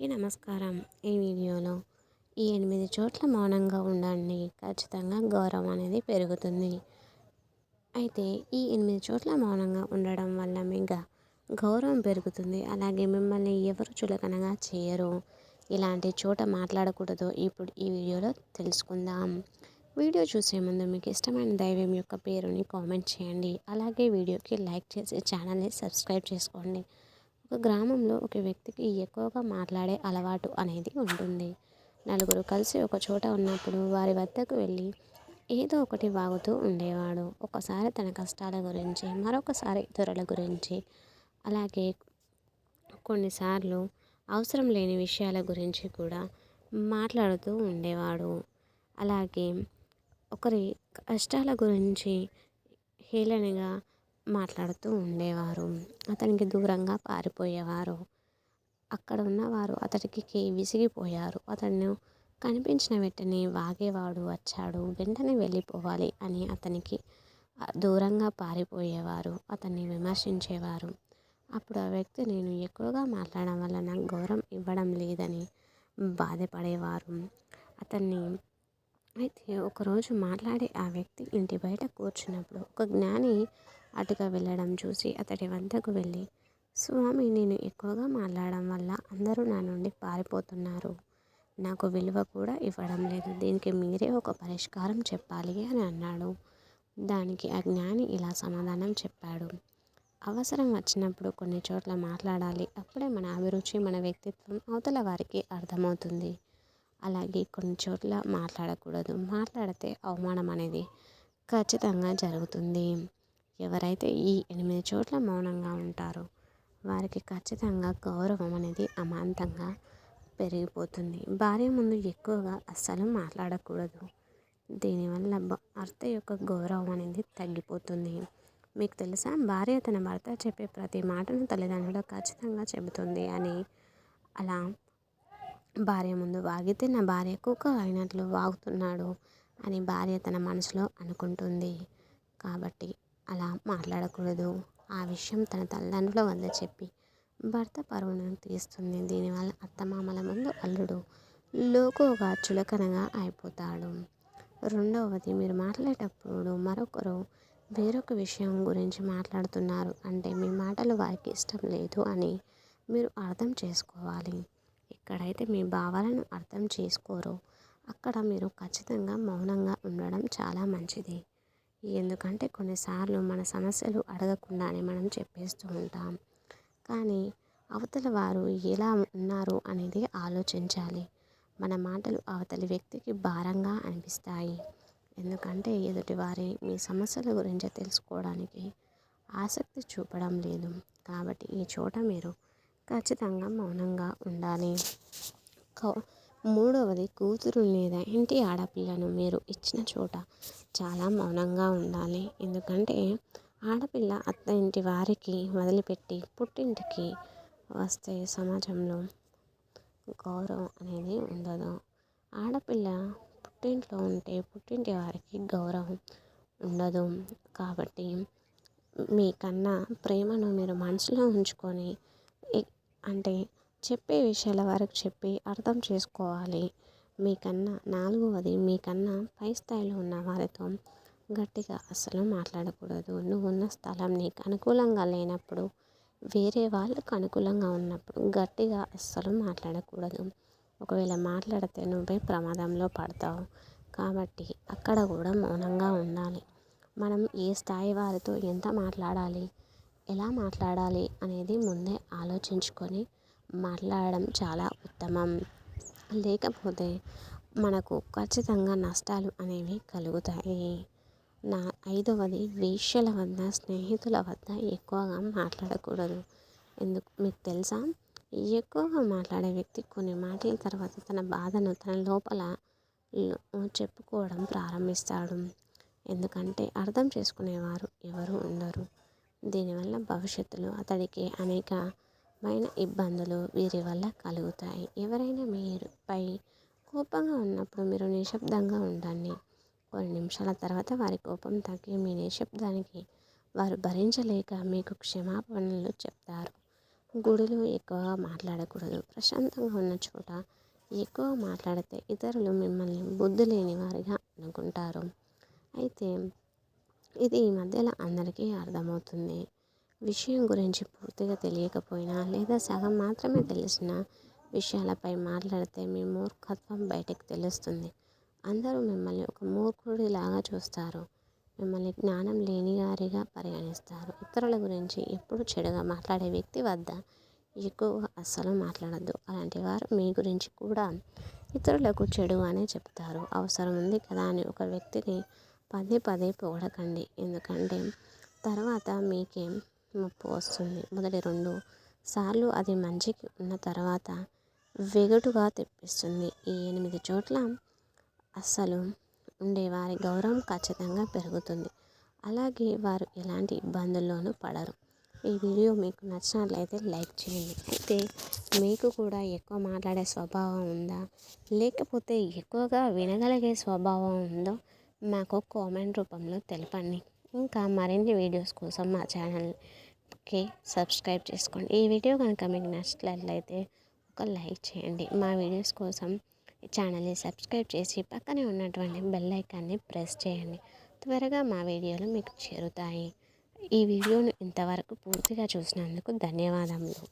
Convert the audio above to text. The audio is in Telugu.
అందరికీ నమస్కారం. ఈ వీడియోలో ఈ ఎనిమిది చోట్ల మౌనంగా ఉండండి. ఖచ్చితంగా గౌరవం అనేది పెరుగుతుంది. అయితే ఈ ఎనిమిది చోట్ల మౌనంగా ఉండడం వల్ల మీకు గౌరవం పెరుగుతుంది. అలాగే మిమ్మల్ని ఎవరు చులకనగా చేయరు. ఇలాంటి చోట మాట్లాడకూడదు. ఇప్పుడు ఈ వీడియోలో తెలుసుకుందాం. వీడియో చూసే ముందు మీకు ఇష్టమైన దైవం యొక్క పేరుని కామెంట్ చేయండి. అలాగే వీడియోకి లైక్ చేసి ఛానల్ని సబ్స్క్రైబ్ చేసుకోండి. ఒక గ్రామంలో ఒక వ్యక్తికి ఎక్కువగా మాట్లాడే అలవాటు అనేది ఉంటుంది. నలుగురు కలిసి ఒక చోట ఉన్నప్పుడు వారి వద్దకు వెళ్ళి ఏదో ఒకటి వాగుతూ ఉండేవాడు. ఒకసారి తన కష్టాల గురించి మరొకసారి ఇతరుల గురించి. అలాగే కొన్నిసార్లు అవసరం లేని విషయాల గురించి కూడా మాట్లాడుతూ ఉండేవాడు. అలాగే ఒకరి కష్టాల గురించి హేళనగా మాట్లాడుతూ ఉండేవారు. అతనికి దూరంగా పారిపోయేవారు. అక్కడ ఉన్నవారు అతడికి విసిగిపోయారు. అతను కనిపించిన వెంటనే వాగేవాడు వచ్చాడు. వెంటనే వెళ్ళిపోవాలి అని అతనికి దూరంగా పారిపోయేవారు. అతన్ని విమర్శించేవారు. అప్పుడు ఆ వ్యక్తి నేను ఎక్కువగా మాట్లాడడం వల్ల నాకు గౌరవం ఇవ్వడం లేదని బాధపడేవారు. అతన్ని అయితే ఒకరోజు మాట్లాడే ఆ వ్యక్తి ఇంటి బయట కూర్చున్నప్పుడు ఒక జ్ఞాని అటుగా వెళ్ళడం చూసి అతడి వద్దకు వెళ్ళి స్వామి నేను ఎక్కువగా మాట్లాడడం వల్ల అందరూ నా నుండి పారిపోతున్నారు. నాకు విలువ కూడా ఇవ్వడం లేదు. దీనికి మీరే ఒక పరిష్కారం చెప్పాలి అని అన్నాడు. దానికి ఆ జ్ఞాని ఇలా సమాధానం చెప్పాడు. అవసరం వచ్చినప్పుడు కొన్ని చోట్ల మాట్లాడాలి. అప్పుడే మన అభిరుచి మన వ్యక్తిత్వం అవతల వారికి అర్థమవుతుంది. అలాగే కొన్ని చోట్ల మాట్లాడకూడదు. మాట్లాడితే అవమానం అనేది ఖచ్చితంగా జరుగుతుంది. ఎవరైతే ఈ ఎనిమిది చోట్ల మౌనంగా ఉంటారో వారికి ఖచ్చితంగా గౌరవం అనేది అమాంతంగా పెరిగిపోతుంది. భార్య ముందు ఎక్కువగా అస్సలు మాట్లాడకూడదు. దీనివల్ల భర్త యొక్క గౌరవం అనేది తగ్గిపోతుంది. మీకు తెలుసా? భార్య తన భర్త చెప్పే ప్రతి మాటను తల్లిదండ్రులు ఖచ్చితంగా చెబుతుంది అని. అలా భార్య ముందు వాగితే నా భార్య కుక్క అయినట్లు వాగుతున్నాడు అని భార్య తన మనసులో అనుకుంటుంది. కాబట్టి అలా మాట్లాడకూడదు. ఆ విషయం తన తల్లిదండ్రుల వద్ద చెప్పి భర్త పరువును తీస్తుంది. దీనివల్ల అత్తమామల ముందు అల్లుడు లోకుగా చులకనగా అయిపోతాడు. రెండవది మీరు మాట్లాడేటప్పుడు మరొకరు వేరొక విషయం గురించి మాట్లాడుతున్నారు అంటే మీ మాటలు వారికి ఇష్టం లేదు అని మీరు అర్థం చేసుకోవాలి. ఎక్కడైతే మీ భావాలను అర్థం చేసుకోరో అక్కడ మీరు ఖచ్చితంగా మౌనంగా ఉండడం చాలా మంచిది. ఎందుకంటే కొన్నిసార్లు మన సమస్యలు అడగకుండానే మనం చెప్పేస్తూ ఉంటాం. కానీ అవతల వారు ఎలా ఉన్నారు అనేది ఆలోచించాలి. మన మాటలు అవతలి వ్యక్తికి భారంగా అనిపిస్తాయి. ఎందుకంటే ఎదుటివారి మీ సమస్యల గురించి తెలుసుకోవడానికి ఆసక్తి చూపడం లేదు. కాబట్టి ఈ చోట మీరు ఖచ్చితంగా మౌనంగా ఉండాలి. మూడవది కూతురు లేదా ఇంటి ఆడపిల్లను మీరు ఇచ్చిన చోట చాలా మౌనంగా ఉండాలి. ఎందుకంటే ఆడపిల్ల అత్త ఇంటి వారికి వదిలిపెట్టి పుట్టింటికి వస్తే సమాజంలో గౌరవం అనేది ఉండదు. ఆడపిల్ల పుట్టింట్లో ఉంటే పుట్టింటి వారికి గౌరవం ఉండదు. కాబట్టి మీకన్నా ప్రేమను మీరు మనసులో ఉంచుకొని అంటే చెప్పే విషయాల వరకు చెప్పి అర్థం చేసుకోవాలి. మీకన్నా నాలుగవది మీకన్నా పై స్థాయిలో ఉన్న వారితో గట్టిగా అస్సలు మాట్లాడకూడదు. నువ్వు ఉన్న స్థలం నీకు అనుకూలంగా లేనప్పుడు వేరే వాళ్ళకు అనుకూలంగా ఉన్నప్పుడు గట్టిగా అస్సలు మాట్లాడకూడదు. ఒకవేళ మాట్లాడితే నువ్వే ప్రమాదంలో పడతావు. కాబట్టి అక్కడ కూడా మౌనంగా ఉండాలి. మనం ఏ స్థాయి వారితో ఎంత మాట్లాడాలి ఎలా మాట్లాడాలి అనేది ముందే ఆలోచించుకొని మాట్లాడడం చాలా ఉత్తమం. లేకపోతే మనకు ఖచ్చితంగా నష్టాలు అనేవి కలుగుతాయి. నా ఐదవది వేశ్యల వద్ద స్నేహితుల వద్ద ఎక్కువగా మాట్లాడకూడదు. ఎందుకు? మీకు తెలుసా? ఎక్కువగా మాట్లాడే వ్యక్తి కొన్ని మాటల తర్వాత తన బాధను తన లోపల చెప్పుకోవడం ప్రారంభిస్తాడు. ఎందుకంటే అర్థం చేసుకునేవారు ఎవరు ఉండరు. దీనివల్ల భవిష్యత్తులో అతడికి అనేక మైన ఇబ్బందులు వీరి వల్ల కలుగుతాయి. ఎవరైనా మీరుపై కోపంగా ఉన్నప్పుడు మీరు నిశ్శబ్దంగా ఉండండి. కొన్ని నిమిషాల తర్వాత వారి కోపం తగ్గి మీ నిశ్శబ్దానికి వారు భరించలేక మీకు క్షమాపణలు చెప్తారు. గుడిలో ఎక్కువగా మాట్లాడకూడదు. ప్రశాంతంగా ఉన్న చోట ఎక్కువ మాట్లాడితే ఇతరులు మిమ్మల్ని బుద్ధి లేని వారిగా అనుకుంటారు. అయితే ఇది ఈ మధ్యలో అందరికీ అర్థమవుతుంది. విషయం గురించి పూర్తిగా తెలియకపోయినా లేదా సగం మాత్రమే తెలిసిన విషయాలపై మాట్లాడితే మీ మూర్ఖత్వం బయటకు తెలుస్తుంది. అందరూ మిమ్మల్ని ఒక మూర్ఖుడిలాగా చూస్తారు. మిమ్మల్ని జ్ఞానం లేని వారిగా పరిగణిస్తారు. ఇతరుల గురించి ఎప్పుడు చెడుగా మాట్లాడే వ్యక్తి వద్ద ఎక్కువగా అస్సలు మాట్లాడద్దు. అలాంటి వారు మీ గురించి కూడా ఇతరులకు చెడు అనే చెప్తారు. అవసరం ఉంది కదా అని ఒక వ్యక్తిని పదే పదే పొగడకండి. ఎందుకంటే తర్వాత మీకే ముప్పు వస్తుంది. మొదటి రెండు సార్లు అది మంచికి ఉన్న తర్వాత వెగటుగా తెప్పిస్తుంది. ఈ ఎనిమిది చోట్ల అస్సలు ఉండే వారి గౌరవం ఖచ్చితంగా పెరుగుతుంది. అలాగే వారు ఎలాంటి ఇబ్బందుల్లోనూ పడరు. ఈ వీడియో మీకు నచ్చినట్లయితే లైక్ చేయండి. అయితే మీకు కూడా ఎక్కువ మాట్లాడే స్వభావం ఉందా? లేకపోతే ఎక్కువగా వినగలిగే స్వభావం ఉందో మాకు కామెంట్ రూపంలో తెలపండి. ఇంకా మరిన్ని వీడియోస్ కోసం మా ఛానల్కి సబ్స్క్రైబ్ చేసుకోండి. ఈ వీడియో కనుక మీకు నచ్చినట్లయితే ఒక లైక్ చేయండి. మా వీడియోస్ కోసం ఈ ఛానల్ని సబ్స్క్రైబ్ చేసి పక్కనే ఉన్నటువంటి బెల్ ఐకాన్ని ప్రెస్ చేయండి. త్వరగా మా వీడియోలు మీకు చేరుతాయి. ఈ వీడియోను ఇంతవరకు పూర్తిగా చూసినందుకు ధన్యవాదములు.